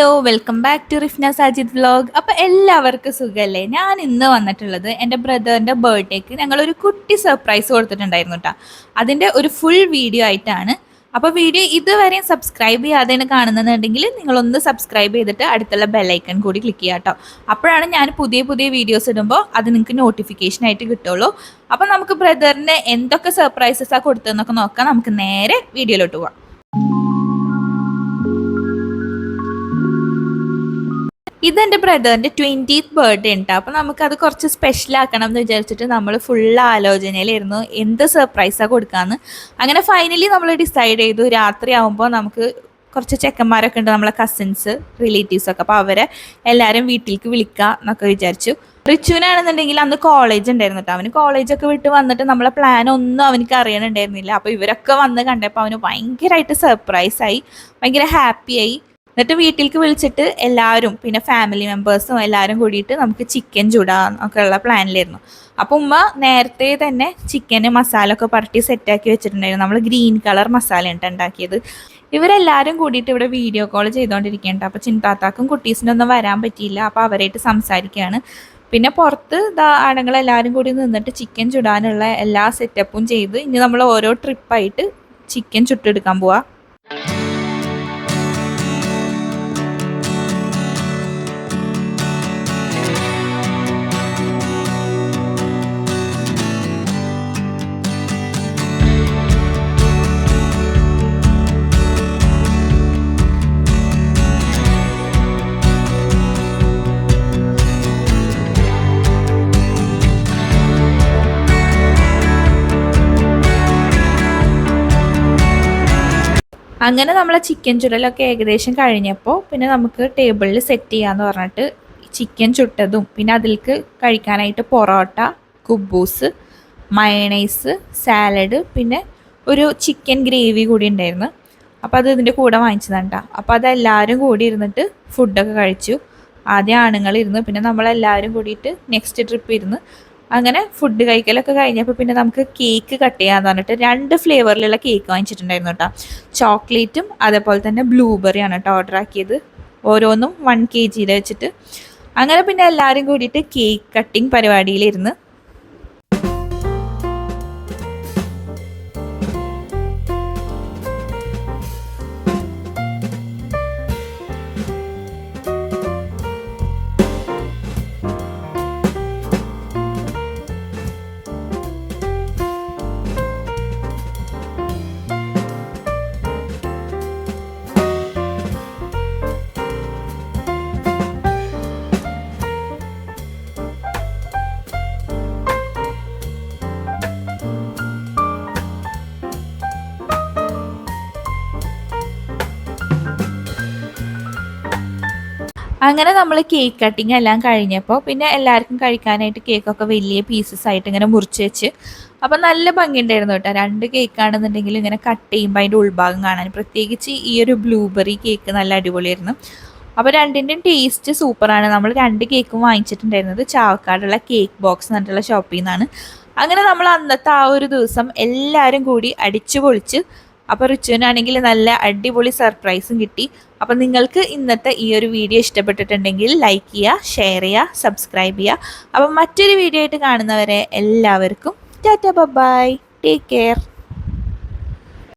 Hello welcome back to Rifna Sajid vlog അപ്പോൾ എല്ലാവർക്കും സുഖമല്ലേ ഞാൻ ഇന്ന് വന്നിട്ടുള്ളത് എന്റെ ബ്രദറിന്റെ ബർത്ത്ഡേക്ക് ഞങ്ങളൊരു കുട്ടി സർപ്രൈസ് കൊടുത്തിട്ടുണ്ടായിരുന്നു കേട്ടോ അതിന്റെ ഒരു ഫുൾ വീഡിയോ ആയിട്ടാണ്. അപ്പോൾ വീഡിയോ ഇതുവരെയും സബ്സ്ക്രൈബ് ചെയ്യാതെയാണ് കാണുന്നുണ്ടെങ്കിൽ നിങ്ങളൊന്ന് സബ്സ്ക്രൈബ് ചെയ്തിട്ട് അടുത്തുള്ള ബെല്ലൈക്കൺ കൂടി ക്ലിക്ക് ചെയ്യുക കേട്ടോ അപ്പോഴാണ് ഞാൻ പുതിയ പുതിയ വീഡിയോസ് ഇടുമ്പോൾ അത് നിങ്ങൾക്ക് നോട്ടിഫിക്കേഷൻ ആയിട്ട് കിട്ടുള്ളൂ. അപ്പോൾ നമുക്ക് ബ്രദറിന് എന്തൊക്കെ സർപ്രൈസസാണ് കൊടുത്തതെന്നൊക്കെ നോക്കാം. നമുക്ക് നേരെ വീഡിയോയിലോട്ട് പോവാം. ഇതെന്റെ ബ്രദറിന്റെ ട്വന്റീത്ത് ബർത്ത്ഡേ ഉണ്ട് അപ്പോൾ നമുക്കത് കുറച്ച് സ്പെഷ്യൽ ആക്കണം എന്ന് വിചാരിച്ചിട്ട് നമ്മൾ ഫുൾ ആലോചനയിലായിരുന്നു എന്ത് സർപ്രൈസാണ് കൊടുക്കാമെന്ന് അങ്ങനെ ഫൈനലി നമ്മൾ ഡിസൈഡ് ചെയ്തു. രാത്രി ആകുമ്പോൾ നമുക്ക് കുറച്ച് ചെക്കന്മാരൊക്കെ ഉണ്ട് നമ്മളെ കസിൻസ് റിലേറ്റീവ്സൊക്കെ അപ്പോൾ അവരെ എല്ലാവരും വീട്ടിലേക്ക് വിളിക്കുക എന്നൊക്കെ വിചാരിച്ചു. റിച്ചുവിനാണെന്നുണ്ടെങ്കിൽ അന്ന് കോളേജ് ഉണ്ടായിരുന്നു കേട്ടോ അവന് കോളേജൊക്കെ വിട്ട് വന്നിട്ട് നമ്മളെ പ്ലാൻ ഒന്നും അവനക്ക് അറിയണുണ്ടായിരുന്നില്ല. അപ്പോൾ ഇവരൊക്കെ വന്ന് കണ്ടപ്പോൾ അവന് ഭയങ്കരമായിട്ട് സർപ്രൈസായി ഭയങ്കര ഹാപ്പിയായി എന്നിട്ട് വീട്ടിലേക്ക് വിളിച്ചിട്ട് എല്ലാവരും പിന്നെ ഫാമിലി മെമ്പേഴ്സും എല്ലാവരും കൂടിയിട്ട് നമുക്ക് ചിക്കൻ ചൂടാം ഒക്കെ ഉള്ള പ്ലാനിലായിരുന്നു അപ്പോൾ ഉമ്മ നേരത്തെ തന്നെ ചിക്കന് മസാല ഒക്കെ പറട്ടി സെറ്റാക്കി വെച്ചിട്ടുണ്ടായിരുന്നു. നമ്മൾ ഗ്രീൻ കളർ മസാല ഉണ്ട് ഉണ്ടാക്കിയത്. ഇവരെല്ലാവരും കൂടിയിട്ട് ഇവിടെ വീഡിയോ കോൾ ചെയ്തുകൊണ്ടിരിക്കുന്നുണ്ട് അപ്പോൾ ചിന്താത്താക്കും കുട്ടീസിന്റെ ഒന്നും വരാൻ പറ്റിയില്ല. അപ്പോൾ അവരായിട്ട് സംസാരിക്കുകയാണ്. പിന്നെ പുറത്ത് ആണുങ്ങളെല്ലാവരും കൂടി നിന്നിട്ട് ചിക്കൻ ചുടാനുള്ള എല്ലാ സെറ്റപ്പും ചെയ്ത് ഇനി നമ്മൾ ഓരോ ട്രിപ്പായിട്ട് ചിക്കൻ ചുട്ടെടുക്കാൻ പോവാം. അങ്ങനെ നമ്മളെ ചിക്കൻ ചുടലൊക്കെ ഏകദേശം കഴിഞ്ഞപ്പോൾ പിന്നെ നമുക്ക് ടേബിളിൽ സെറ്റ് ചെയ്യാന്ന് പറഞ്ഞിട്ട് ചിക്കൻ ചുട്ടതും പിന്നെ അതിലേക്ക് കഴിക്കാനായിട്ട് പൊറോട്ട കുബൂസ് മയണൈസ് സാലഡ് പിന്നെ ഒരു ചിക്കൻ ഗ്രേവി കൂടി ഉണ്ടായിരുന്നു. അപ്പോൾ അത് ഇതിന്റെ കൂടെ വാങ്ങിച്ചതാണ് കേട്ടോ അപ്പോൾ അതെല്ലാവരും കൂടി ഇരുന്നിട്ട് ഫുഡൊക്കെ കഴിച്ചു. ആദ്യം ആണുങ്ങൾ പിന്നെ നമ്മളെല്ലാവരും കൂടിയിട്ട് നെക്സ്റ്റ് ട്രിപ്പ് ഇരുന്ന് അങ്ങനെ ഫുഡ് കഴിക്കലൊക്കെ കഴിഞ്ഞപ്പോൾ പിന്നെ നമുക്ക് കേക്ക് കട്ട് ചെയ്യാന്ന് പറഞ്ഞിട്ട് രണ്ട് ഫ്ലേവറിലുള്ള കേക്ക് വാങ്ങിച്ചിട്ടുണ്ടായിരുന്നു കേട്ടോ ചോക്ലേറ്റും അതേപോലെ തന്നെ ബ്ലൂബെറിയാണ് കേട്ടോ ഓർഡർ ആക്കിയത്. ഓരോന്നും വൺ കെ ജിയിൽ വെച്ചിട്ട്. അങ്ങനെ പിന്നെ എല്ലാവരും കൂടിയിട്ട് കേക്ക് കട്ടിങ് പരിപാടിയിലിരുന്ന് അങ്ങനെ നമ്മൾ കേക്ക് കട്ടിങ് എല്ലാം കഴിഞ്ഞപ്പോൾ പിന്നെ എല്ലാവർക്കും കഴിക്കാനായിട്ട് കേക്കൊക്കെ വലിയ പീസസ് ആയിട്ട് ഇങ്ങനെ മുറിച്ച് വെച്ച്. അപ്പം നല്ല ഭംഗിയുണ്ടായിരുന്നു കേട്ടോ. രണ്ട് കേക്കാണെന്നുണ്ടെങ്കിൽ ഇങ്ങനെ കട്ട് ചെയ്യുമ്പോൾ അതിന്റെ ഉൾഭാഗം കാണാൻ. പ്രത്യേകിച്ച് ഈ ഒരു ബ്ലൂബെറി കേക്ക് നല്ല അടിപൊളിയായിരുന്നു. അപ്പോൾ രണ്ടിന്റെയും ടേസ്റ്റ് സൂപ്പറാണ്. നമ്മൾ രണ്ട് കേക്കും വാങ്ങിച്ചിട്ടുണ്ടായിരുന്നത് ചാവക്കാടുള്ള കേക്ക് ബോക്സ് എന്നിട്ടുള്ള ഷോപ്പിൽ നിന്നാണ്. അങ്ങനെ നമ്മൾ അന്നത്തെ ആ ഒരു ദിവസം എല്ലാവരും കൂടി അടിച്ചു പൊളിച്ച് അപ്പോൾ റിച്ചുവിനാണെങ്കിൽ നല്ല അടിപൊളി സർപ്രൈസും കിട്ടി. അപ്പം നിങ്ങൾക്ക് ഇന്നത്തെ ഈ ഒരു വീഡിയോ ഇഷ്ടപ്പെട്ടിട്ടുണ്ടെങ്കിൽ ലൈക്ക് ചെയ്യുക ഷെയർ ചെയ്യുക സബ്സ്ക്രൈബ് ചെയ്യുക. അപ്പം മറ്റൊരു വീഡിയോ ആയിട്ട് കാണുന്നവരെ എല്ലാവർക്കും ടാറ്റ ബൈ ടേക്ക് കെയർ